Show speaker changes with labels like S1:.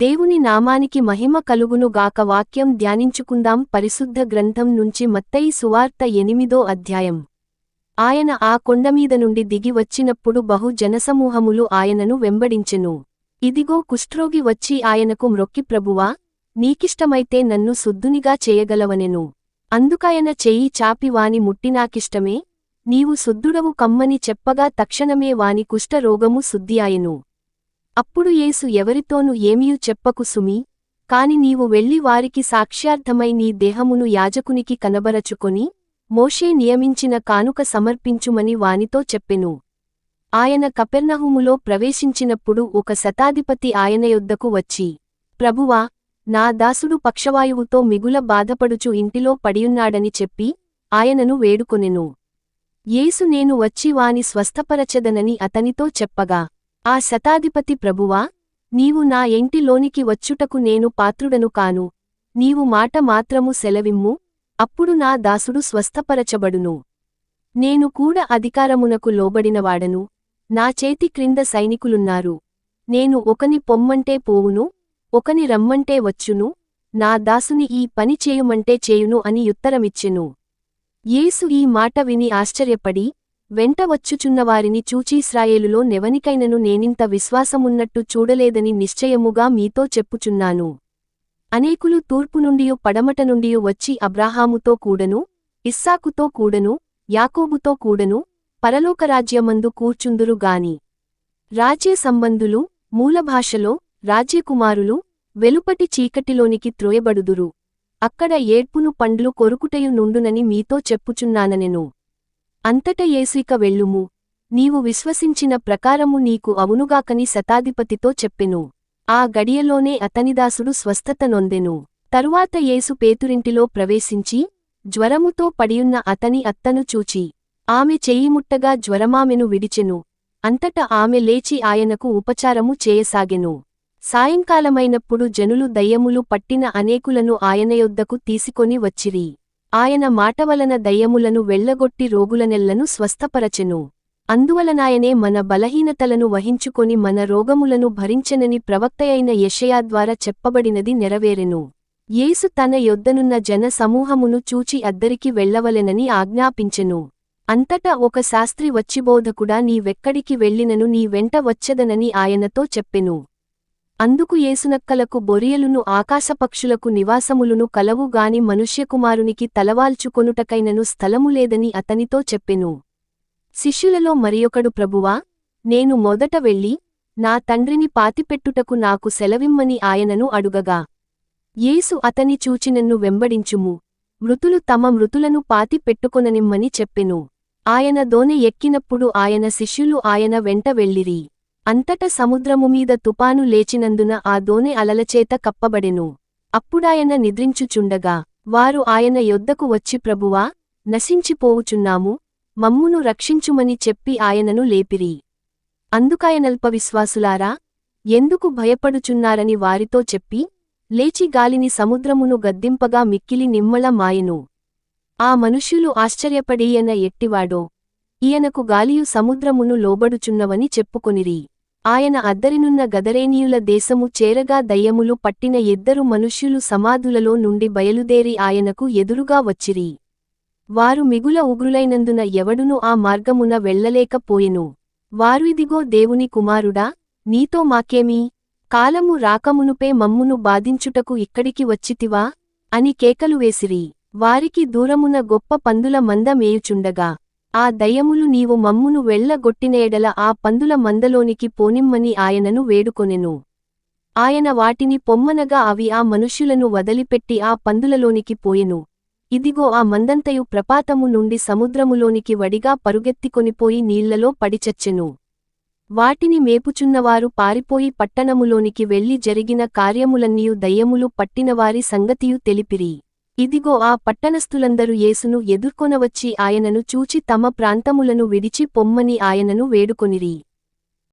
S1: దేవుని నామానికి మహిమ కలుగును గాక వాక్యం ధ్యానించుకుందాం పరిశుద్ధ గ్రంథం నుంచి మత్తయి సువార్త ఎనిమిదో అధ్యాయం. ఆయన ఆ కొండమీద నుండి దిగి వచ్చినప్పుడు బహు జనసమూహములు ఆయనను వెంబడించెను. ఇదిగో కుష్ఠరోగి వచ్చి ఆయనకు మ్రొక్కి ప్రభువా నీకిష్టమైతే నన్ను శుద్ధునిగా చేయగలవనెను. అందుకాయన చెయ్యి చాపి వాని ముట్టినాకిష్టమే నీవు శుద్ధుడవు కమ్మని చెప్పగా తక్షణమే వాని కుష్ఠరోగము శుద్ధియాయెను. అప్పుడు యేసు ఎవరితోనూ ఏమీయు చెప్పకు సుమి కాని నీవు వెళ్ళి వారికి సాక్ష్యార్థమై నీ దేహమును యాజకునికి కనబరచుకొని మోషే నియమించిన కానుక సమర్పించుమని వానితో చెప్పెను. ఆయన కపెర్నహుములో ప్రవేశించినప్పుడు ఒక శతాధిపతి ఆయన యొద్దకు వచ్చి ప్రభువా నా దాసుడు పక్షవాయువుతో మిగుల బాధపడుచు ఇంటిలో పడియున్నాడని చెప్పి ఆయనను వేడుకొనెను. యేసు నేను వచ్చి వాని స్వస్థపరచెదనని అతనితో చెప్పగా ఆ శతాధిపతి ప్రభువా నీవు నా ఎంటిలోనికి వచ్చుటకు నేను పాత్రుడను కాను. నీవు మాట మాత్రము సెలవిమ్ము అప్పుడు నా దాసుడు స్వస్థపరచబడును. నేను కూడా అధికారమునకు లోబడినవాడను. నా చేతి క్రింద సైనికులున్నారు. నేను ఒకని పొమ్మంటే పోవును ఒకని రమ్మంటే వచ్చును నా దాసుని ఈ పని చేయుమంటే చేయును అని ఉత్తరమిచ్చెను. యేసు ఈ మాట విని ఆశ్చర్యపడి వెంట వచ్చుచున్నవారిని చూచీశ్రాయేలులో నెవనికైనను నేనింత విశ్వాసమున్నట్టు చూడలేదని నిశ్చయముగా మీతో చెప్పుచున్నాను. అనేకులు తూర్పు నుండియు పడమట నుండియు వచ్చి అబ్రాహాముతో కూడను ఇస్సాకుతో కూడను యాకోబుతో కూడను పరలోకరాజ్యమందు కూర్చుందురు గాని. రాజ్య సంబంధులు మూలభాషలో రాజ్యకుమారులు వెలుపటి చీకటిలోనికి త్రోయబడుదురు. అక్కడ ఏడ్పును పండ్లు కొరుకుటయు నుండునని మీతో చెప్పుచున్నాననెను. అంతట యేసుయిక వెళ్ళుము. నీవు విశ్వసించిన ప్రకారము నీకు అవునుగాకని శతాధిపతితో చెప్పెను. ఆ గడియలోనే అతనిదాసుడు స్వస్థత నొందెను. తరువాత యేసు పేతురింటిలో ప్రవేశించి జ్వరముతో పడియున్న అతని అత్తను చూచి ఆమె చెయ్యిముట్టగా జ్వరమామెను విడిచెను. అంతట ఆమె లేచి ఆయనకు ఉపచారము చేయసాగెను. సాయంకాలమైనప్పుడు జనులు దయ్యములు పట్టిన అనేకులను ఆయన యొద్దకు తీసుకొని వచ్చిరి. ఆయన మాటవలన దయ్యములను వెళ్ళగొట్టి రోగులనెల్లను స్వస్థపరచెను. అందువలనాయనే మన బలహీనతలను వహించుకొని మన రోగములను భరించనని ప్రవక్తయైన యషయా ద్వారా చెప్పబడినది నెరవేరెను. యేసు తన యొద్దనున్న జన సమూహమును చూచి అద్దరికి వెళ్ళవలెనని ఆజ్ఞాపించెను. అంతటా ఒక శాస్త్రి వచ్చి బోధకుడా నీవెక్కడికి వెళ్ళినను నీ వెంట వచ్చదనని ఆయనతో చెప్పెను. అందుకు ఏసునక్కలకు బొరియలును ఆకాశపక్షులకు నివాసములును కలవుగాని మనుష్యకుమారునికి తలవాల్చుకొనుటకైనను స్థలము లేదని అతనితో చెప్పెను. శిష్యులలో మరియొకడు ప్రభువా నేను మొదట వెళ్ళి నా తండ్రిని పాతిపెట్టుటకు నాకు సెలవిమ్మని ఆయనను అడుగగా. యేసు అతని చూచినన్ను వెంబడించుము. మృతులు తమ మృతులను పాతి పెట్టుకొననిమ్మని చెప్పెను. ఆయన దోనె ఎక్కినప్పుడు ఆయన శిష్యులు ఆయన వెంట వెళ్ళిరి. అంతట సముద్రముమీద తుపాను లేచినందున ఆ దోనె అలలచేత కప్పబడెను. అప్పుడాయన నిద్రించుచుండగా వారు ఆయన యొద్దకు వచ్చి ప్రభువా నశించిపోవుచున్నాము మమ్మును రక్షించుమని చెప్పి ఆయనను లేపిరి. అందుకాయనల్పవిశ్వాసులారా ఎందుకు భయపడుచున్నారని వారితో చెప్పి లేచి గాలిని సముద్రమును గద్దింపగా మిక్కిలి నిమ్మళ మాయెను. ఆ మనుష్యులు ఆశ్చర్యపడీయన ఎట్టివాడో. ఈయనకు గాలియు సముద్రమును లోబడుచున్నవని చెప్పుకొనిరి. ఆయన అద్దరినున్న గదరేనీయుల దేశము చేరగా దయ్యములు పట్టిన ఇద్దరు మనుష్యులు సమాధులలో నుండి బయలుదేరి ఆయనకు ఎదురుగా వచ్చిరి. వారు మిగుల ఉగ్రులైనందున ఎవడునూ ఆ మార్గమున వెళ్ళలేకపోయెను వారు ఇదిగో దేవుని కుమారుడా నీతో మాకేమీ? కాలము రాకమునుపే మమ్మును బాధించుటకు ఇక్కడికి వచ్చితివా? అని కేకలు వేసిరి. వారికి దూరమున గొప్ప పందుల మంద మేయుచుండగా ఆ దయ్యములు నీవు మమ్మును వెళ్ళగొట్టినేడల ఆ పందుల మందలోనికి పోనిమ్మని ఆయనను వేడుకొనెను. ఆయన వాటిని పొమ్మనగా అవి ఆ మనుష్యులను వదిలిపెట్టి ఆ పందులలోనికి పోయెను. ఇదిగో ఆ మందంతయు ప్రపాతము నుండి సముద్రములోనికి వడిగా పరుగెత్తికొనిపోయి నీళ్ళలో పడిచచ్చెను. వాటిని మేపుచున్నవారు పారిపోయి పట్టణములోనికి వెళ్ళి జరిగిన కార్యములన్నీయు దయ్యములు పట్టినవారి సంగతియు తెలిపిరి. ఇదిగో ఆ పట్టణస్థులందరూ యేసును ఎదుర్కొనవచ్చి ఆయనను చూచి తమ ప్రాంతములను విడిచి పొమ్మని ఆయనను వేడుకొనిరి.